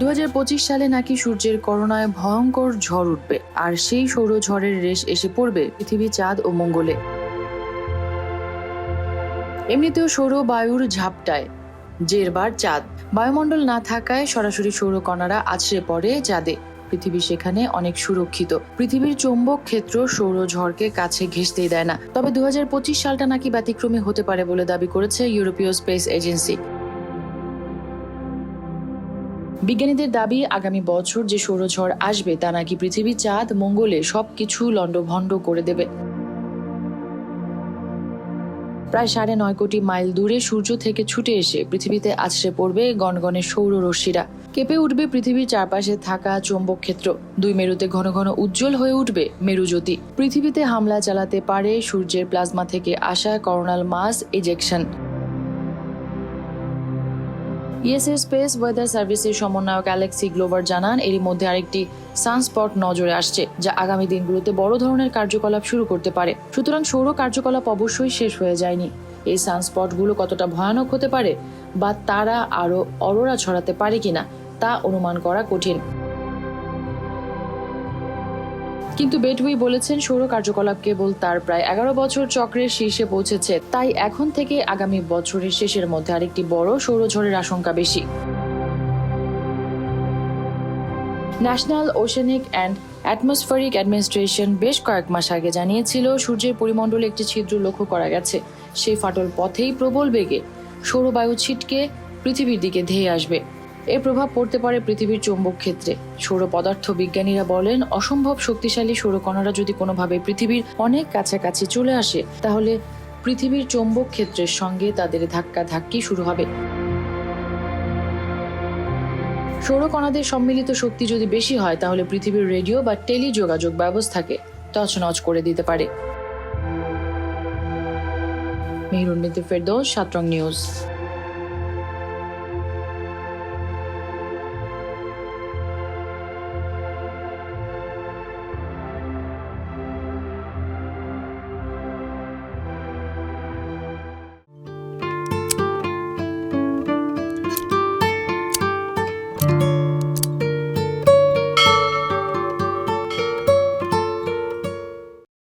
দু হাজার পঁচিশ সালে নাকি সূর্যের করোনায় ভয়ঙ্কর ঝড় উঠবে, আর সেই সৌর ঝড়ের রেশ এসে পড়বে পৃথিবী চাঁদ ও মঙ্গলে। এমনিতেও সৌর বায়ুর ঝাপটায়, জেরবার চাঁদ। বায়ুমণ্ডল না থাকায় সরাসরি সৌরকণারা আছড়ে পড়ে চাঁদে। পৃথিবী সেখানে অনেক সুরক্ষিত। পৃথিবীর চৌম্বক ক্ষেত্র সৌরঝড়কে কাছে ঘেঁষতেই দেয় না। তবে দু হাজার পঁচিশ সালটা নাকি ব্যতিক্রমী হতে পারে বলে দাবি করেছে ইউরোপীয় স্পেস এজেন্সি। বিজ্ঞানীদের দাবি, আগামী বছর যে সৌরঝড় আসবে, তা নাকি পৃথিবী চাঁদ, মঙ্গলে সবকিছু লণ্ডভণ্ড করে দেবে। প্রায় সাড়ে নয় কোটি মাইল দূরে সূর্য থেকে ছুটে এসে পৃথিবীতে আছড়ে পড়বে গণগণের সৌর রশ্মিরা। কেঁপে উঠবে পৃথিবীর চারপাশে থাকা চৌম্বক ক্ষেত্র। দুই মেরুতে ঘন ঘন উজ্জ্বল হয়ে উঠবে মেরুজ্যোতি। পৃথিবীতে হামলা চালাতে পারে সূর্যের প্লাজমা থেকে আসা coronal mass ejection ESA space weather সার্ভিসের সমন্বয়ক অ্যালেক্সি গ্লোভার জানান, এরই মধ্যে আরেকটি সানস্পট নজরে আসছে, যা আগামী দিনগুলোতে বড় ধরনের কার্যকলাপ শুরু করতে পারে। সুতরাং সৌর কার্যকলাপ অবশ্যই শেষ হয়ে যায়নি। এই সানস্পটগুলো কতটা ভয়ানক হতে পারে বা তারা আরও অরোরা ছড়াতে পারে কিনা, তা অনুমান করা কঠিন। কিন্তু বেটউই বলেছেন সৌর কার্যকলাপ কেবল তার প্রায় এগারো বছর চক্রের শীর্ষে পৌঁছেছে। তাই এখন থেকে আগামী বছরের শেষের মধ্যে আরেকটি বড় সৌরঝড়ের আশঙ্কা বেশি। National Oceanic and Atmospheric Administration বেশ কয়েক মাস আগে জানিয়েছিল, সূর্যের পরিমণ্ডলে একটি ছিদ্র লক্ষ্য করা গেছে। সেই ফাটল পথেই প্রবল বেগে সৌরবায়ু ছিটকে পৃথিবীর দিকে ধেয়ে আসবে। এর প্রভাব পড়তে পারে পৃথিবীর চৌম্বক ক্ষেত্রে। সৌর পদার্থ বিজ্ঞানীরা বলেন, অসম্ভব শক্তিশালী সৌরকণারা যদি কোনোভাবে পৃথিবীর অনেক কাছাকাছি চলে আসে, তাহলে পৃথিবীর চৌম্বক ক্ষেত্রের সঙ্গে তাদের ধাক্কা ধাক্কি শুরু হবে। সৌরকণাদের সম্মিলিত শক্তি যদি বেশি হয়, তাহলে পৃথিবীর রেডিও বা টেলি যোগাযোগ ব্যবস্থাকে তছনছ করে দিতে পারে। মেহরুন ফেরদৌস, সাতরং নিউজ।